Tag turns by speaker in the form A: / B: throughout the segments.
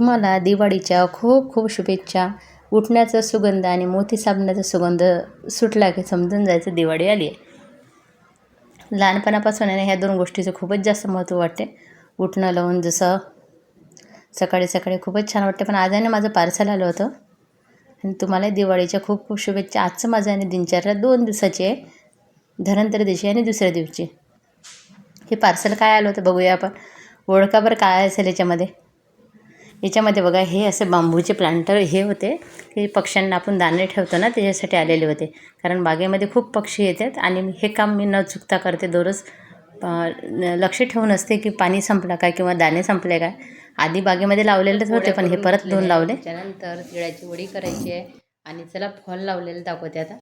A: तुम्हाला दिवाळीच्या खूप खूप शुभेच्छा. उठण्याचा सुगंध आणि मोती साबणाचा सुगंध सुटला की समजून जायचं दिवाळी आली आहे. लहानपणापासून आहे ना ह्या दोन गोष्टीचं खूपच जास्त महत्त्व वाटते. उठणं लावून जसं सकाळी सकाळी खूपच छान वाटते. पण आज आहे ना माझं पार्सल आलं होतं. आणि तुम्हाला दिवाळीच्या खूप खूप शुभेच्छा. आजचं माझं आणि दिनचर्या दोन दिवसाची आहे. धनंतर दिवशी आणि दुसऱ्या दिवशी. हे पार्सल काय आलं होतं बघूया आपण. ओळखा बरं काय असेल याच्यामध्ये. याच्यामध्ये बघा हे असे बांबूचे प्लांटर हे होते. हे पक्ष्यांना आपण दाणे ठेवतो ना त्याच्यासाठी आलेले होते. कारण बागेमध्ये खूप पक्षी येतात आणि हे काम मी न चुकता करते. दररोज लक्ष ठेवून असते की पाणी संपलं काय किंवा दाणे संपले काय. आधी बागेमध्ये लावलेलेच होते पण हे परत दोन लावले. त्याच्यानंतर तिळाची वडी करायची आहे आणि चला फॉल लावलेलं दाखवते आता.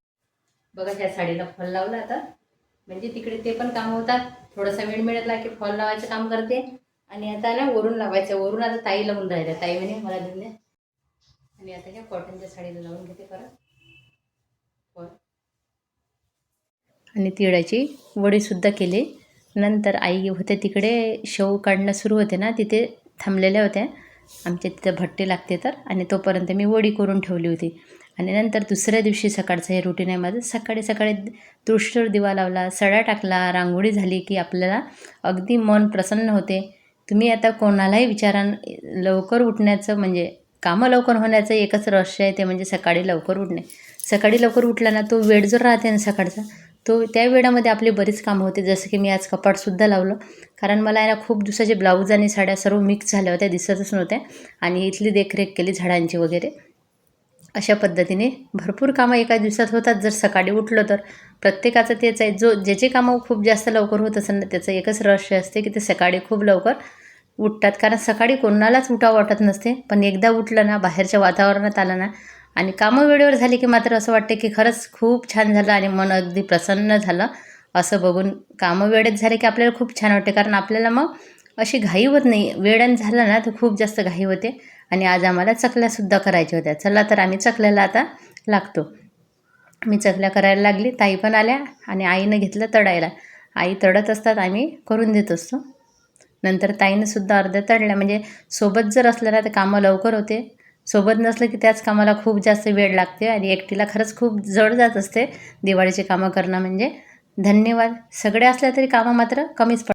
A: बघा त्या साडीला फॉल लावलं आता. म्हणजे तिकडे ते पण काम होतात. थोडासा वेळ मिळाला की फॉल लावायचं काम करते. आणि आता ना वरून लावायचं. वरून आता ताई लावून राहिल्या. ताई म्हणे मला देऊन द्या. आणि आता ह्या कॉटनच्या साडीला लावून घेते परत. आणि तिळाची वडीसुद्धा केली. नंतर आई होते तिकडे शेव काढणं सुरू होते ना तिथे थांबलेल्या होत्या. आमच्या तिथं भट्टी लागते तर. आणि तोपर्यंत मी वडी करून ठेवली होती. आणि नंतर दुसऱ्या दिवशी सकाळचं हे रुटीन आहे माझं. सकाळी सकाळी तुळशीवर दिवा लावला सडा टाकला रांगोळी झाली की आपल्याला अगदी मन प्रसन्न होते. तुम्ही आता कोणालाही विचारा लवकर उठण्याचं म्हणजे कामं लवकर होण्याचं एकच रहस्य आहे ते म्हणजे सकाळी लवकर उठणे. सकाळी लवकर उठला ना तो वेळ जर राहते ना सकाळचा तो त्या वेळामध्ये आपली बरीच कामं होते. जसं की मी आज कपाटसुद्धा लावलं. कारण मला आहे ना खूप दिवसाचे ब्लाऊज आणि साड्या सर्व मिक्स झाल्या होत्या दिसतच नव्हत्या. आणि इथली देखरेख केली झाडांची वगैरे. अशा पद्धतीने भरपूर कामं एका दिवसात होतात. जर सकाळी उठलं तर प्रत्येकाचं तेच आहे. जो ज्याचे कामं खूप जास्त लवकर होत असेल ना त्याचं एकच रहस्य असते की ते सकाळी खूप लवकर उठतात. कारण सकाळी कोणालाच उठावं वाटत नसते. पण एकदा उठलं ना बाहेरच्या वातावरणात आलं ना आणि कामं वेळेवर झाली की मात्र असं वाटते की खरंच खूप छान झालं आणि मन अगदी प्रसन्न झालं. असं बघून कामं वेळेत झाले की आपल्याला खूप छान वाटते. कारण आपल्याला मग अशी घाई होत नाही. वेळानं झालं ना तर खूप जास्त घाई होते. आणि आज आम्हाला चकल्यासुद्धा करायच्या होत्या. चला तर आम्ही चकल्याला आता लागतो. मी चकल्या करायला लागली. ताई पण आल्या आणि आईनं घेतलं तडायला आई तडत असतात आम्ही करून देत असतो. नंतर ताईनं सुद्धा अर्ध्या तळल्या. म्हणजे सोबत जर असलं ना तर कामं लवकर होते. सोबत नसलं की त्याच कामाला खूप जास्त वेळ लागते आणि एकटीला खरंच खूप जड जात असते दिवाळीची कामं करणं म्हणजे. धन्यवाद. सगळे असल्या तरी कामं मात्र कमीच पड